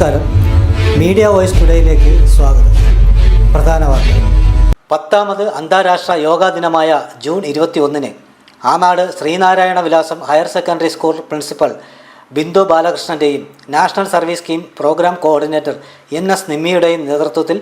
നമസ്കാരം. Media voice ടുഡേയിലേക്ക് സ്വാഗതം. പ്രധാന വാർത്തകൾ പത്താമത് അന്താരാഷ്ട്ര യോഗാ ദിനമായ ജൂൺ ഇരുപത്തി ഒന്നിന് Anad Sreenarayana Vilasam higher secondary school principal Bindu ബാലകൃഷ്ണന്റെയും national service scheme programme coordinator N S നിമ്മിയുടെയും നേതൃത്വത്തിൽ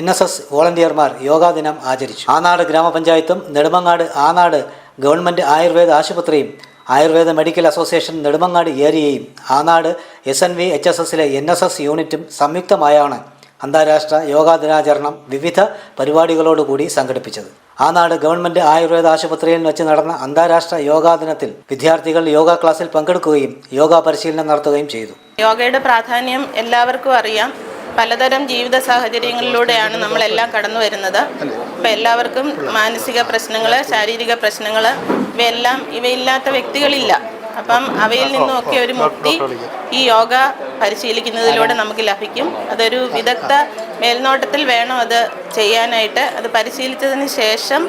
എൻ എസ് എസ് വോളണ്ടിയർമാർ യോഗാ ദിനം ആചരിച്ചു. ആനാട് ഗ്രാമപഞ്ചായത്തും നെടുമങ്ങാട് ആനാട് ഗവൺമെന്റ് ആയുർവേദ ആശുപത്രിയും ആയുർവേദ മെഡിക്കൽ അസോസിയേഷൻ നെടുമങ്ങാട് ഏരിയയും Anad S N V H S എസിലെ എൻ എസ് എസ് യൂണിറ്റും സംയുക്തമായാണ് അന്താരാഷ്ട്ര യോഗാ ദിനാചരണം വിവിധ പരിപാടികളോടുകൂടി സംഘടിപ്പിച്ചത്. ആനാട് ഗവൺമെന്റ് ആയുർവേദ ആശുപത്രിയിൽ വെച്ച് നടന്ന അന്താരാഷ്ട്ര യോഗാ ദിനത്തിൽ വിദ്യാർത്ഥികൾ യോഗ ക്ലാസ്സിൽ പങ്കെടുക്കുകയും യോഗ പരിശീലനം നടത്തുകയും ചെയ്തു. യോഗയുടെ പ്രാധാന്യം എല്ലാവർക്കും അറിയാം. പലതരം ജീവിത സാഹചര്യങ്ങളിലൂടെയാണ് നമ്മളെല്ലാം കടന്നു വരുന്നത്. അപ്പം എല്ലാവർക്കും മാനസിക പ്രശ്നങ്ങൾ ശാരീരിക പ്രശ്നങ്ങൾ ഇവയെല്ലാം ഇവയില്ലാത്ത വ്യക്തികളില്ല. അപ്പം അവയിൽ നിന്നുമൊക്കെ ഒരു മുക്തി ഈ യോഗ പരിശീലിക്കുന്നതിലൂടെ നമുക്ക് ലഭിക്കും. അതൊരു വിദഗ്ധ മേൽനോട്ടത്തിൽ വേണം അത് ചെയ്യാനായിട്ട്. അത് പരിശീലിച്ചതിന് ശേഷം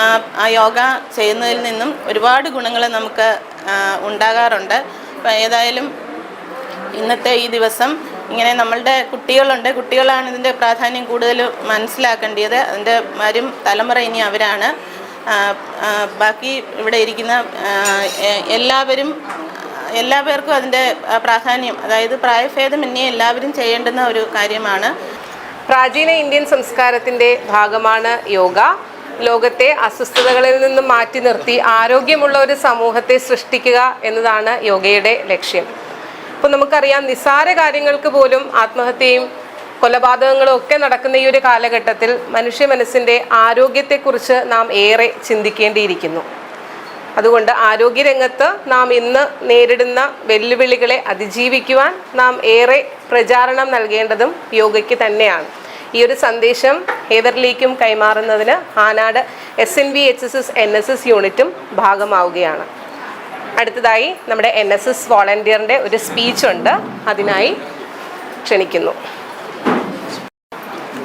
ആ, യോഗ ചെയ്യുന്നതിൽ നിന്നും ഒരുപാട് ഗുണങ്ങൾ നമുക്ക് ഉണ്ടാകാറുണ്ട്. ഏതായാലും ഇന്നത്തെ ഈ ദിവസം ഇങ്ങനെ നമ്മളുടെ കുട്ടികളുണ്ട്. കുട്ടികളാണ് ഇതിന്റെ പ്രാധാന്യം കൂടുതൽ മനസ്സിലാക്കേണ്ടത്. അതിന്റെ വരും തലമുറ ഇനി അവരാണ്. ബാക്കി ഇവിടെ ഇരിക്കുന്ന എല്ലാവരും എല്ലാ പേർക്കും അതിന്റെ പ്രാധാന്യം അതായത് പ്രായഭേദമന്യേ എല്ലാവരും ചെയ്യേണ്ടുന്ന ഒരു കാര്യമാണ്. പ്രാചീന ഇന്ത്യൻ സംസ്കാരത്തിന്റെ ഭാഗമാണ് യോഗ. ലോകത്തെ അസ്വസ്ഥതകളിൽ നിന്നും മാറ്റി നിർത്തി ആരോഗ്യമുള്ള ഒരു സമൂഹത്തെ സൃഷ്ടിക്കുക എന്നതാണ് യോഗയുടെ ലക്ഷ്യം. അപ്പോൾ നമുക്കറിയാം നിസ്സാര കാര്യങ്ങൾക്ക് പോലും ആത്മഹത്യയും കൊലപാതകങ്ങളും ഒക്കെ നടക്കുന്ന ഈ ഒരു കാലഘട്ടത്തിൽ മനുഷ്യ മനസ്സിന്റെ ആരോഗ്യത്തെക്കുറിച്ച് നാം ഏറെ ചിന്തിക്കേണ്ടിയിരിക്കുന്നു. അതുകൊണ്ട് ആരോഗ്യരംഗത്ത് നാം ഇന്ന് നേരിടുന്ന വെല്ലുവിളികളെ അതിജീവിക്കുവാൻ നാം ഏറെ പ്രചാരണം നൽകേണ്ടതും യോഗയ്ക്ക് തന്നെയാണ്. ഈ ഒരു സന്ദേശം ഏവരിലേക്കും കൈമാറുന്നതിന് Anad S N B H S S N S S യൂണിറ്റും ഭാഗമാവുകയാണ്. അടുത്തതായി നമ്മുടെ എൻ എസ് എസ് വോളണ്ടിയറിന്റെ ഒരു സ്പീച്ചുണ്ട് അതിനായി ക്ഷണിക്കുന്നു.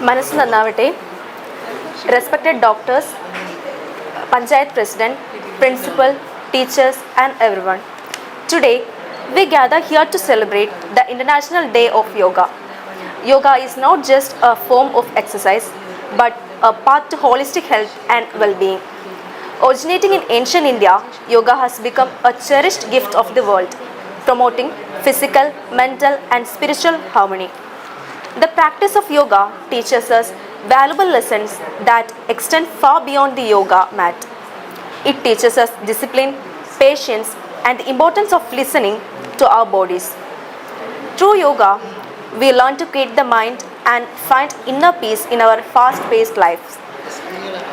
മനസ്സ് നന്നാവട്ടെ. Respected doctors panchayat president principal teachers and everyone today we gather here to celebrate the international day of yoga yoga is not just a form of exercise but a part holistic health and wellbeing Originating in ancient India, yoga has become a cherished gift of the world, promoting physical, mental, and spiritual harmony. The practice of yoga teaches us valuable lessons that extend far beyond the yoga mat. It teaches us discipline, patience, and the importance of listening to our bodies. Through yoga, we learn to create the mind and find inner peace in our fast paced lives.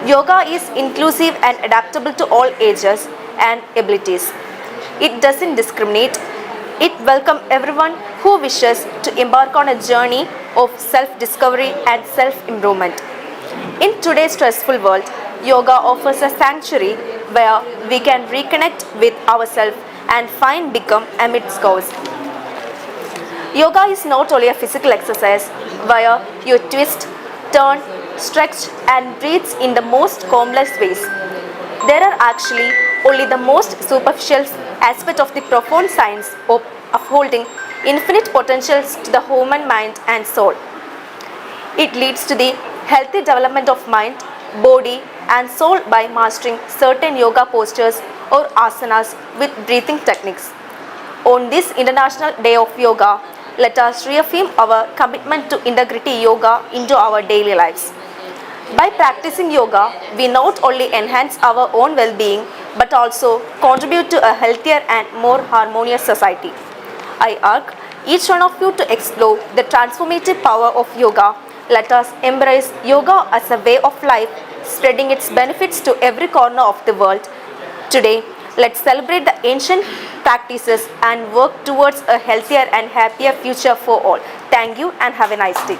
Yoga is inclusive and adaptable to all ages and abilities. It doesn't discriminate. It welcomes everyone who wishes to embark on a journey of self discovery and self improvement. In today's stressful world, yoga offers a sanctuary where we can reconnect with ourselves and find become amidst chaos. Yoga is not only a physical exercise where you twist, turn, stretch, and breathes in the most complex ways. There are actually only the most superficial aspect of the profound science of upholding infinite potentials to the human mind and soul. It leads to the healthy development of mind, body, and soul by mastering certain yoga postures or asanas with breathing techniques. On this International Day of Yoga, let us reaffirm our commitment to integrity yoga into our daily lives. By practicing yoga, we not only enhance our own well being but also contribute to a healthier and more harmonious society. I urge each one of you to explore the transformative power of yoga. Let us embrace yoga as a way of life, spreading its benefits to every corner of the world. Today, let's celebrate the ancient practices and work towards a healthier and happier future for all. Thank you and have a nice day.